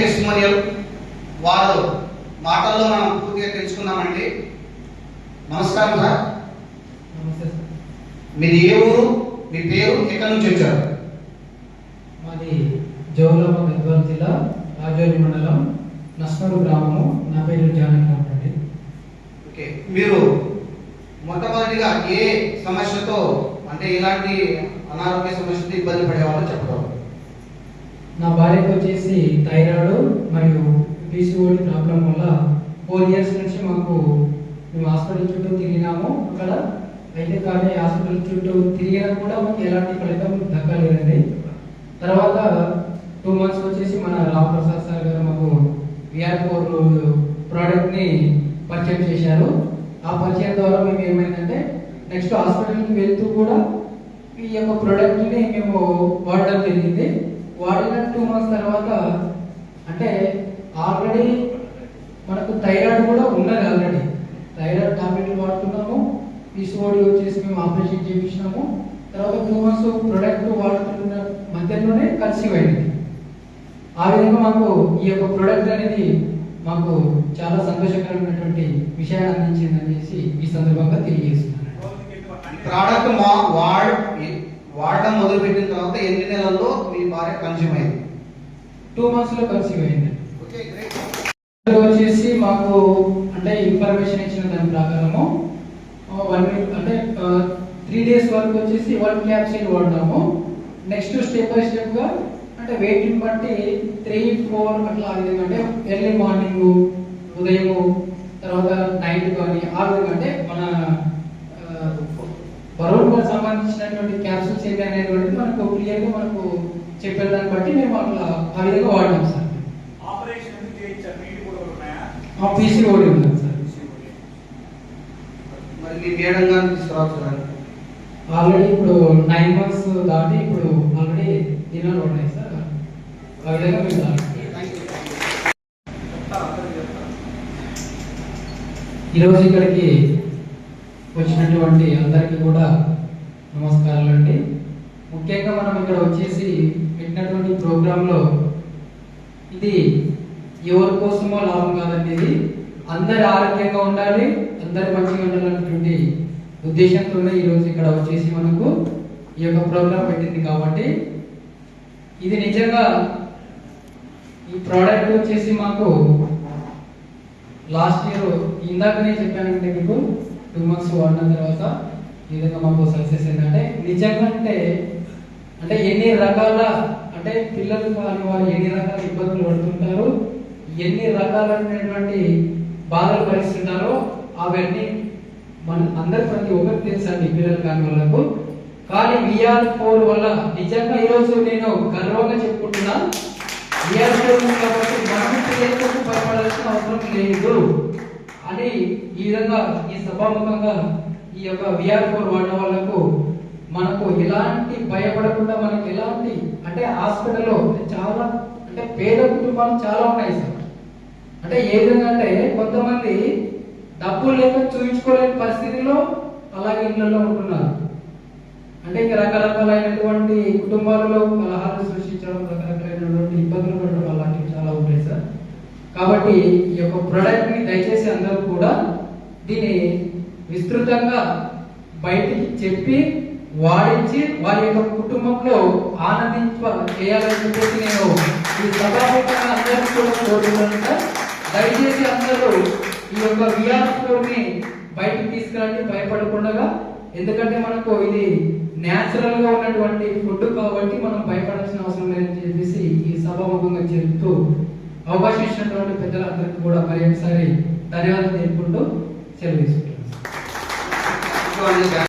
Testimonial వారు మాటల్లో మనం పూర్తిగా తెలుసుకుందామండి నమస్కారం సార్. నమస్తే సార్. మీది ఏ ఊరు? మీ పేరు? ఎక్కడి నుంచి వచ్చారు? మాది జోగులాంబ గద్వాల జిల్లా రాజోలి మండలం నస్నూరు గ్రామము. నా పేరు జానకి అండి ఓకే. మీరు మొట్టమొదటిగా ఏ సమస్యతో అంటే ఎలాంటి అనారోగ్య సమస్యతో ఇబ్బంది పడేవాళ్ళో చెప్పగలరు? నా భార్యకు వచ్చేసి థైరాయిడ్ మరియు పీసీఓడి ప్రాబ్లం వల్ల ఫోర్ ఇయర్స్ నుంచి మాకు మేము హాస్పిటల్ చుట్టూ తిరిగినాము. అక్కడ అయితే కానీ హాస్పిటల్ చుట్టూ తిరిగినా కూడా మాకు ఎలాంటి ఫలితం దక్కలేదండి. తర్వాత టూ మంత్స్ వచ్చేసి మన రామ్ ప్రసాద్ సార్ గారు మాకు విఆర్ ఫోర్ ప్రోడక్ట్ని పరిచయం చేశారు. ఆ పరిచయం ద్వారా మేము ఏమైందంటే నెక్స్ట్ హాస్పిటల్కి వెళ్తూ కూడా ఈ యొక్క ప్రోడక్ట్ని మేము వాడడం జరిగింది. వాడిన టూ మంత్స్ తర్వాత అంటే ఆల్రెడీ మనకు థైరాయిడ్ కూడా ఉన్నది ఆల్రెడీ థైరాయిడ్ టాబ్లెట్లు వాడుతున్నాము పిసిఓడి వచ్చేసి మేము ఆపరేషన్ చేయించినాము తర్వాత టూ మంత్స్ ప్రొడక్ట్ వాడుతున్న మధ్యలోనే కన్సీవ్ అయింది ఆ విధంగా మాకు ఈ యొక్క ప్రొడక్ట్ అనేది మాకు చాలా సంతోషకరమైనటువంటి విషయాన్ని అందించింది అనేసి ఈ సందర్భంగా తెలియజేస్తున్నాను. ప్రోడక్ట్ మా వాడ్ వాడడం మొదలు పెట్టిన తర్వాత ఎన్ని నెలల్లో మీ భార్య కన్జ్యూమ్ అయింది టూ మంత్స్లో కన్సీవ్ అయింది ఓకే గ్రేట్ ఇది వచ్చేసి మాకు అంటే ఇన్ఫర్మేషన్ ఇచ్చిన దాని ప్రకారము వన్ వీక్ అంటే త్రీ డేస్ వరకు వచ్చేసి వన్ క్యాప్సిల్ వాడినాము నెక్స్ట్ స్టెప్ బై స్టెప్గా అంటే వెయిట్ బట్టి త్రీ ఫోర్ అట్లా అంటే ఎర్లీ మార్నింగ్ ఉదయం తర్వాత నైట్ కానీ ఆ విధంగా అంటే మన సంబంధించినటువంటి క్యాప్సూల్స్ ఏంటి అనేటువంటిది మనకు క్లియర్గా మనకు చెప్పే దాన్ని బట్టి మేము అట్లా ఆ విధంగా వాడినాం సార్. పీసీ ఓడి ఉంది సార్. మరి మీ మేడం గారిని తీసుకురావచ్చు ఆల్రెడీ ఇప్పుడు నైన్ మంత్స్ దాటి ఇప్పుడు ఆల్రెడీ దినాలు ఉన్నాయి సార్. ఆ విధంగా మేము ఈరోజు ఇక్కడికి వచ్చినటువంటి అందరికీ కూడా నమస్కారాలు అండి ముఖ్యంగా మనం ఇక్కడ వచ్చేసి పెట్టినటువంటి ప్రోగ్రాంలో ఇది ఎవరి కోసమో లాభం కాదండి ఇది. అందరి ఆరోగ్యంగా ఉండాలి అందరు మంచిగా ఉండాలన్నటువంటి ఉద్దేశంతోనే ఈరోజు ఇక్కడ వచ్చేసి మనకు ఈ యొక్క ప్రోగ్రాం పెట్టింది కాబట్టి ఇది నిజంగా ఈ ప్రోడక్ట్ వచ్చేసి మాకు లాస్ట్ ఇయర్ ఇందాకనే చెప్పానంటే మీకు టూ మంత్స్ వాడిన తర్వాత ఈ విధంగా మాకు సక్సెస్ ఏంటంటే నిజంగా అంటే అంటే ఎన్ని రకాల అంటే పిల్లలు కాని వారు ఎన్ని రకాల ఇబ్బందులు పడుతుంటారు ఎన్ని రకాలైనటువంటి బాధలు భరిస్తుంటారో అవన్నీ మన అందరి ప్రతి ఒక్కరికి తెలుసండి పిల్లలు కాని వాళ్ళకు. కానీ విఆర్ ఫోర్ వల్ల నిజంగా ఈరోజు నేను గర్వంగా చెప్పుకుంటున్నా విఆర్ ఫోర్ కాబట్టి మనం పిల్లలకు భయపడాల్సిన అవసరం లేదు. అని ఈ విధంగా ఈ సభాముఖంగా ఈ యొక్క విఆర్ ఫోర్ వాడిన వాళ్ళకు మనకు ఎలాంటి భయపడకుండా మనకి ఎలాంటి అంటే హాస్పిటల్లో చాలా అంటే పేద కుటుంబాలు చాలా ఉన్నాయి సార్. అంటే ఏ విధంగా అంటే కొంతమంది డబ్బులు లేక చూపించుకోలేని పరిస్థితిలో అలాగే ఇళ్ళలో ఉంటున్నారు. అంటే ఇంకా రకరకాలైనటువంటి కుటుంబాలలో కలహాలు సృష్టించడం రకరకాలైనటువంటి ఇబ్బందులు పడడం అలాంటివి చాలా ఉంటాయి సార్. కాబట్టి ఈ యొక్క ప్రోడక్ట్ని దయచేసి అందరూ కూడా దీన్ని విస్తృతంగా బయటికి చెప్పి వాడించి వారి యొక్క కుటుంబంలో ఆనందించ చేయాలని చెప్పేసి నేను. ఈ సభాముఖంగా అందరికీ కూడా కోరుతున్నాను సార్. దయచేసి అందరూ ఈ యొక్క విఆర్ ఫోర్ బయటికి తీసుకురండి భయపడకుండా ఎందుకంటే మనకు ఇది న్యాచురల్గా ఉన్నటువంటి ఫుడ్ కాబట్టి మనం భయపడాల్సిన అవసరం లేదని చెప్పేసి ఈ సభాముఖంగా చెబుతూ అవకాశం ఇచ్చినటువంటి పెద్దలందరికీ కూడా మరి ఒకసారి ధన్యవాదాలు తెలుపుకుంటూ సెలవు Thank you.